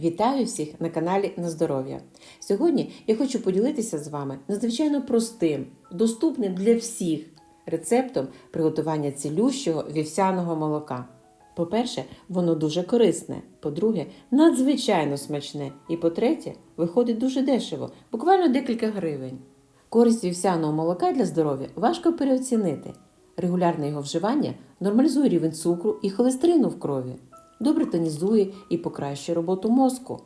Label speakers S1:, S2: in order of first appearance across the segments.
S1: Вітаю всіх на каналі На здоров'я. Сьогодні я хочу поділитися з вами надзвичайно простим, доступним для всіх рецептом приготування цілющого вівсяного молока. По-перше, воно дуже корисне. По-друге, надзвичайно смачне. І по-третє, виходить дуже дешево, буквально декілька гривень. Користь вівсяного молока для здоров'я важко переоцінити. Регулярне його вживання нормалізує рівень цукру і холестерину в крові, добре тонізує і покращує роботу мозку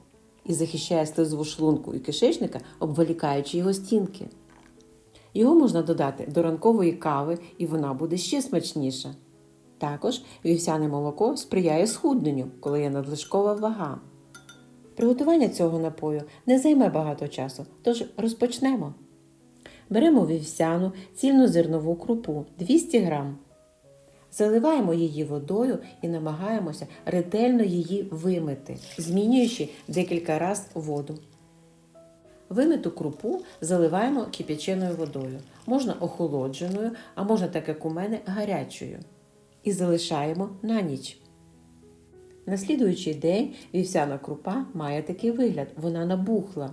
S1: і захищає слизову шлунку і кишечника, обволікаючи його стінки. Його можна додати до ранкової кави, і вона буде ще смачніша. Також вівсяне молоко сприяє схудненню, коли є надлишкова вага. Приготування цього напою не займе багато часу, тож розпочнемо. Беремо вівсяну цільнозернову крупу 200 г. Заливаємо її водою і намагаємося ретельно її вимити, змінюючи декілька разів воду. Вимиту крупу заливаємо кип'яченою водою, можна охолодженою, а можна, так як у мене, гарячою. І залишаємо на ніч. На слідуючий день вівсяна крупа має такий вигляд, вона набухла.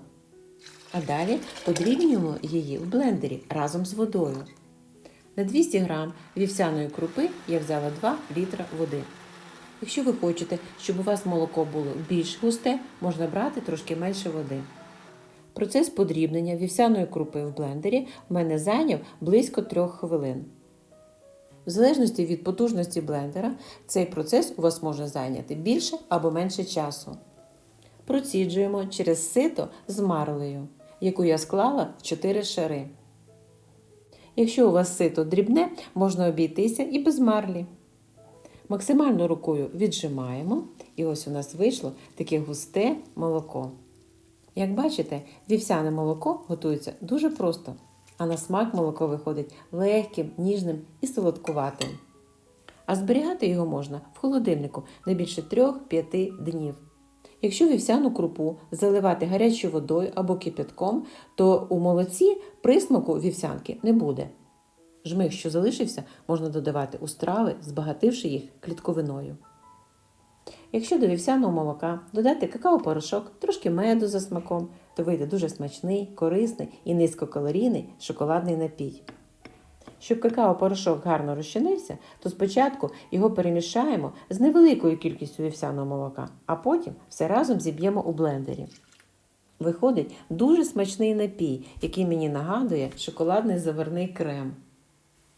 S1: А далі подрібнюємо її в блендері разом з водою. На 200 г вівсяної крупи я взяла 2 літра води. Якщо ви хочете, щоб у вас молоко було більш густе, можна брати трошки менше води. Процес подрібнення вівсяної крупи в блендері в мене зайняв близько 3 хвилин. В залежності від потужності блендера, цей процес у вас може зайняти більше або менше часу. Проціджуємо через сито з марлею, яку я склала в 4 шари. Якщо у вас сито дрібне, можна обійтися і без марлі. Максимально рукою віджимаємо, і ось у нас вийшло таке густе молоко. Як бачите, вівсяне молоко готується дуже просто, а на смак молоко виходить легким, ніжним і солодкуватим. А зберігати його можна в холодильнику не більше 3-5 днів. Якщо вівсяну крупу заливати гарячою водою або кипятком, то у молоці присмаку вівсянки не буде. Жмих, що залишився, можна додавати у страви, збагативши їх клітковиною. Якщо до вівсяного молока додати какао-порошок, трошки меду за смаком, то вийде дуже смачний, корисний і низькокалорійний шоколадний напій. Щоб какао-порошок гарно розчинився, то спочатку його перемішаємо з невеликою кількістю вівсяного молока, а потім все разом зіб'ємо у блендері. Виходить дуже смачний напій, який мені нагадує шоколадний заварний крем.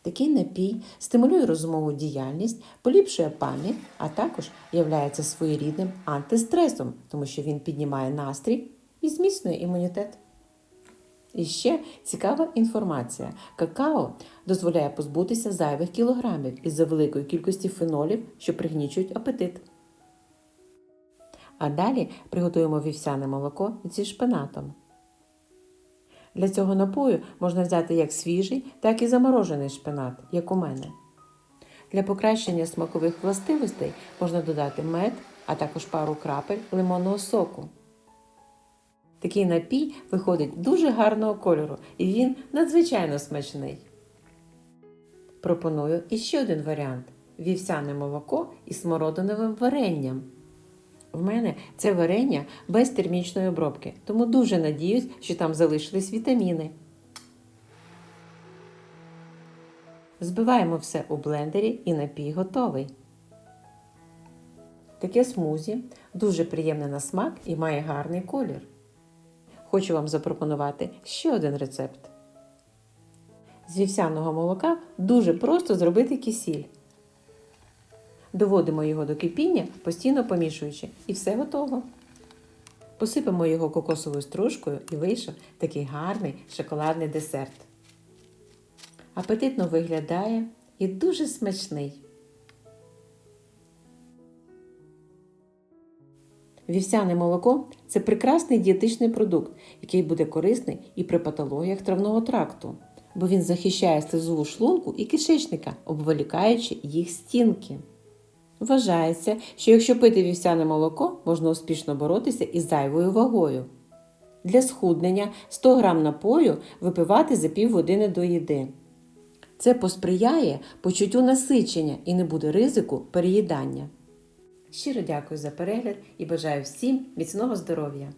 S1: Такий напій стимулює розумову діяльність, поліпшує пам'ять, а також являється своєрідним антистресом, тому що він піднімає настрій і зміцнює імунітет. І ще цікава інформація: какао дозволяє позбутися зайвих кілограмів із-за великої кількості фенолів, що пригнічують апетит. А далі приготуємо вівсяне молоко зі шпинатом. Для цього напою можна взяти як свіжий, так і заморожений шпинат, як у мене. Для покращення смакових властивостей можна додати мед, а також пару крапель лимонного соку. Такий напій виходить дуже гарного кольору і він надзвичайно смачний. Пропоную іще один варіант вівсяне молоко із смородиновим варенням. В мене це варення без термічної обробки, тому дуже надіюсь, що там залишились вітаміни. Збиваємо все у блендері і напій готовий. Таке смузі дуже приємне на смак і має гарний колір. Хочу вам запропонувати ще один рецепт. З вівсяного молока дуже просто зробити кисіль. Доводимо його до кипіння, постійно помішуючи, і все готово. Посипемо його кокосовою стружкою і вийшов такий гарний шоколадний десерт. Апетитно виглядає і дуже смачний. Вівсяне молоко це прекрасний дієтичний продукт, який буде корисний і при патологіях травного тракту, бо він захищає слизову шлунку і кишечника, обволікаючи їх стінки. Вважається, що якщо пити вівсяне молоко, можна успішно боротися із зайвою вагою. Для схуднення 100 г напою випивати за півгодини до їди. Це посприяє почуттю насичення і не буде ризику переїдання. Щиро дякую за перегляд і бажаю всім міцного здоров'я!